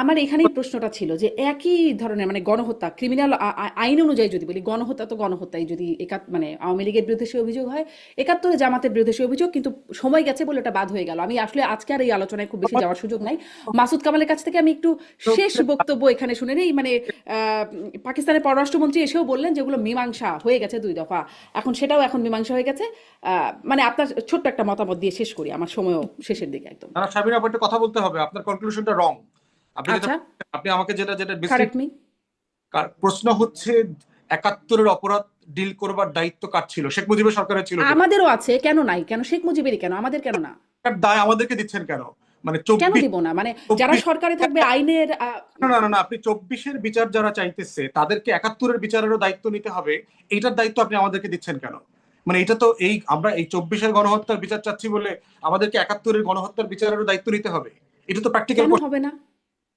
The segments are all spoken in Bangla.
আমার এখানেই প্রশ্নটা ছিল যে একই ধরনের মানে গণহত্যা ক্রিমিনাল আইন অনুযায়ী যদি বলি গণহত্যা তো গণহত্যাই যদি একাত মানে আওয়ামী লীগের বিরুদ্ধে সে অভিযোগ হয় একাত্তরে জামাতের বিরুদ্ধে সে অভিযোগ কিন্তু সময় গেছে বলে ওটা বাদ হয়ে গেল। আমি আসলে আজকে আর এই আলোচনায় খুব বেশি যাওয়ার সুযোগ নাই। মাসুদ কামালের কাছ থেকে আমি একটু শেষ বক্তব্য এখানে শুনে নেই। মানে আহ, পাকিস্তানের পররাষ্ট্রমন্ত্রী এসেও বললেন যেগুলো মীমাংসা হয়ে গেছে দুই দফা। এখন সেটাও এখন মীমাংসা হয়ে গেছে। আহ, মানে আপনার ছোট্ট একটা মতামত দিয়ে শেষ করি। আমার সময়ও শেষের দিকে একদম। না সাবিনা কথা বলতে হবে। আপনার কনক্লুশনটা রং আপনি যেটা আচ্ছা। আপনি আমাকে যেটা যেটা প্রশ্ন হচ্ছে একাত্তরের অপরাধ ডিল করবার দায়িত্ব কার ছিল? শেখ মুজিবের সরকারের ছিল আমাদেরও আছে কেন নাই? কেন? শেখ মুজিবেরই কেন? আমাদের কেন না? দায় আমাদেরকে দিচ্ছেন কেন? মানে কেন দিব না? মানে যারা সরকারে থাকবে আইনের না না না আপনি চব্বিশের বিচার যারা চাইতেছে তাদেরকে একাত্তরের বিচারেরও দায়িত্ব নিতে হবে। এটার দায়িত্ব আপনি আমাদেরকে দিচ্ছেন কেন? মানে এটা তো এই আমরা এই চব্বিশের গণহত্যার বিচার চাচ্ছি বলে আমাদেরকে একাত্তরের গণহত্যার বিচারেরও দায়িত্ব নিতে হবে। এটা তো প্র্যাকটিক্যাল হবে না?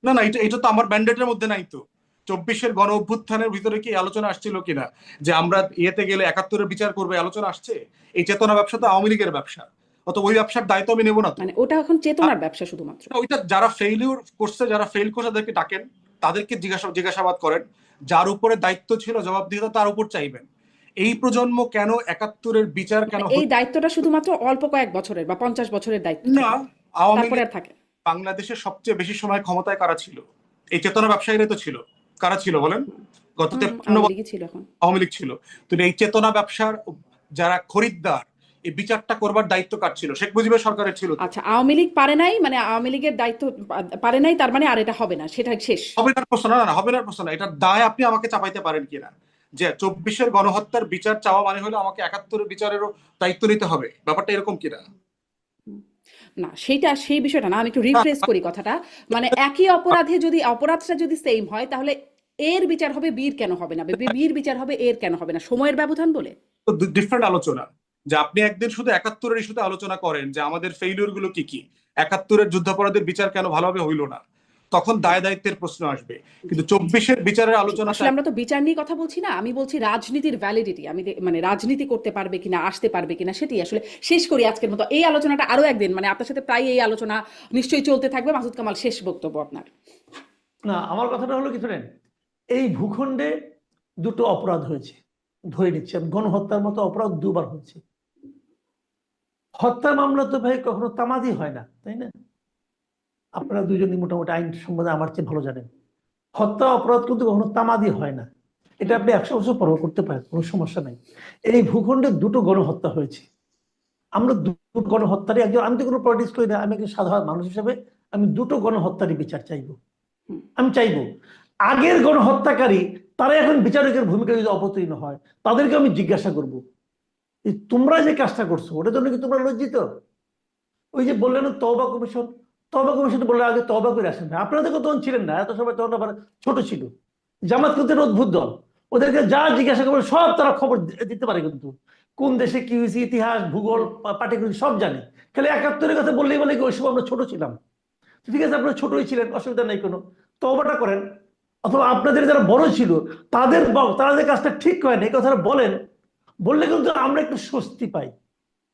না না এটা এটা তো আমার ম্যান্ডেটের মধ্যে নাই তো। চব্বিশের গণ অভ্যুত্থানের ভিতরে কি আলোচনা আসছিল কিনা? যে আমরা ইয়েতে গেলে একাত্তরের বিচার করবে আলোচনা আসছে? এই চেতনা ব্যবসা তো আওয়ামী লীগের ব্যবসা। অত ওই ব্যবসার দায়িত্ব আমি নেব না মানে ওটা এখন চেতনার ব্যবসা শুধুমাত্র। ওইটা যারা ফেইলিউর করছে যারা ফেল করছে তাদেরকে ডাকেন। তাদেরকে জিজ্ঞাসা জিজ্ঞাসাবাদ করেন। যার উপরে দায়িত্ব ছিল জবাবদিহিতা তার উপর চাইবেন। এই প্রজন্ম কেন একাত্তরের বিচার কেন এই দায়িত্বটা শুধুমাত্র অল্প কয়েক বছরের বা পঞ্চাশ বছরের দায়িত্ব না আওয়ামী থাকে বাংলাদেশের সবচেয়ে বেশি সময় ক্ষমতায় কারা ছিল? এই চেতনা ব্যবসায়ীরা তো ছিল। কারা ছিল বলেন? গত তেপ্পান্ন আওয়ামী লীগ ছিল। তো এই চেতনা ব্যবসার যারা খরিদ্দার এই বিচারটা করবার দায়িত্ব কার ছিল? শেখ মুজিবের সরকারের ছিল। আচ্ছা আওয়ামী লীগ পারে নাই মানে আওয়ামী লীগের দায়িত্ব পারে নাই তার মানে আর এটা হবে না সেটা শেষ। হবে না প্রশ্ন না না হবে না প্রশ্ন না এটার দায় আপনি আমাকে চাপাইতে পারেন কিনা? যে চব্বিশের গণহত্যার বিচার চাওয়া মানে হলো আমাকে একাত্তরের বিচারেরও দায়িত্ব নিতে হবে। ব্যাপারটা এরকম কিনা? না, সেইটা, সেই বিষয়টা না, আমি একটু রিফ্রেশ করি কথাটা। মানে একই অপরাধে যদি, অপরাধটা যদি সেম হয়, তাহলে এর বিচার হবে বীর কেন হবে না? বীর বিচার হবে, এর কেন হবে না? সময়ের ব্যবধান বলে? ডিফারেন্ট আলোচনা। যে আপনি একদিন শুধু একাত্তরের ইস্যুতে আলোচনা করেন যে আমাদের ফেইলিওরগুলো কি কি? একাত্তরের যুদ্ধাপরাধের বিচার কেন ভালোভাবে হইল না? তখন দায় দায়িত্বের প্রশ্ন আসবে। কিন্তু চব্বিশের বিচারের আলোচনা আমরা তো বিচার নিয়ে কথা বলছি না আমি বলছি রাজনীতির ভ্যালিডিটি আমি মানে রাজনীতি করতে পারবে কিনা আসতে পারবে কিনা সেটি আসলে শেষ করি আজকের মতো। এই আলোচনাটা আরও একদিন মানে আপনার সাথে প্রায় এই আলোচনা নিশ্চয়ই চলতে থাকবে। মাসুদ কামাল শেষ বক্তব্য আপনার। না আমার কথাটা হলো কি শোনেন এই ভূখণ্ডে দুটো অপরাধ হয়েছে ধরে নিচ্ছি আমি গণহত্যার মতো অপরাধ দুবার হয়েছে। হত্যা মামলা তো ভাই কখনো তামাদি হয় না তাই না? আপনারা দুজনই মোটামুটি আইন সম্বন্ধে আমার চেয়ে ভালো জানেন। হত্যা অপরাধ কিন্তু কখনো তামাদি হয় না। এটা আপনি একশো বছর পরও করতে পারেন কোনো সমস্যা নাই। এই ভূখণ্ডে দুটো গণহত্যা হয়েছে। আমরা দুটো গণহত্যারই একজন আমি তো কোনো পলিটিক্স করি না আমি একজন সাধারণ মানুষ হিসেবে আমি দুটো গণহত্যারই বিচার চাইব। আমি চাইব আগের গণহত্যাকারী তারা এখন বিচারকের ভূমিকা যদি অবতীর্ণ হয় তাদেরকে আমি জিজ্ঞাসা করব তোমরা যে কাজটা করছ ওটার জন্য কি তোমরা লজ্জিত? ওই যে বললেন তবা কমিশন তবা কমিশন বললে আগে তবা করে আসেন না আপনারা তো তখন ছিলেন না, এত সময় তখন আবার ছোট ছিল। জামাত কিন্তু অদ্ভুত দল। ওদেরকে যা জিজ্ঞাসা করবে সব তারা খবর দিতে পারে কিন্তু। কোন দেশে কি হয়েছে, ইতিহাস, ভূগোল, পা- পাটিগণিত সব জানে। খালি একাত্তরের কথা বললেই বলে কি ওই সময় আমরা ছোট ছিলাম। ঠিক আছে, আপনারা ছোটই ছিলেন, অসুবিধা নেই কোনো। তবাটা করেন। অথবা আপনাদের যারা বড় ছিল, তাদের তারা যে কাজটা ঠিক করেন এই কথাটা বলেন। বললে কিন্তু আমরা একটু স্বস্তি পাই।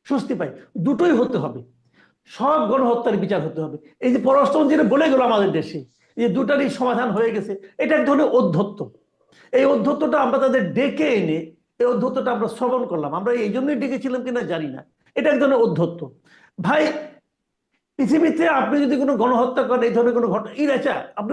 স্বস্তি পাই। দুটোই হতে হবে। সব গণহত্যার বিচার হতে হবে। এই যে পররাষ্ট্রমন্ত্রী বলে গেল আমাদের দেশে যে দুটারই সমাধান হয়ে গেছে, এটা এক ধরনের অধ্যত্ত। এই অধ্যত্তটা আমরা তাদের ডেকে এনে, এই অধ্যত্তটা আমরা শ্রবণ করলাম। আমরা এই জন্যই ডেকেছিলাম কিনা জানি না। এটা এক ধরনের অধ্যত্ত। ভাই, পৃথিবীতে আপনি যদি কোনো গণহত্যা করেন, এই ধরনের কোনো ঘটনা ইরাচা, আপনি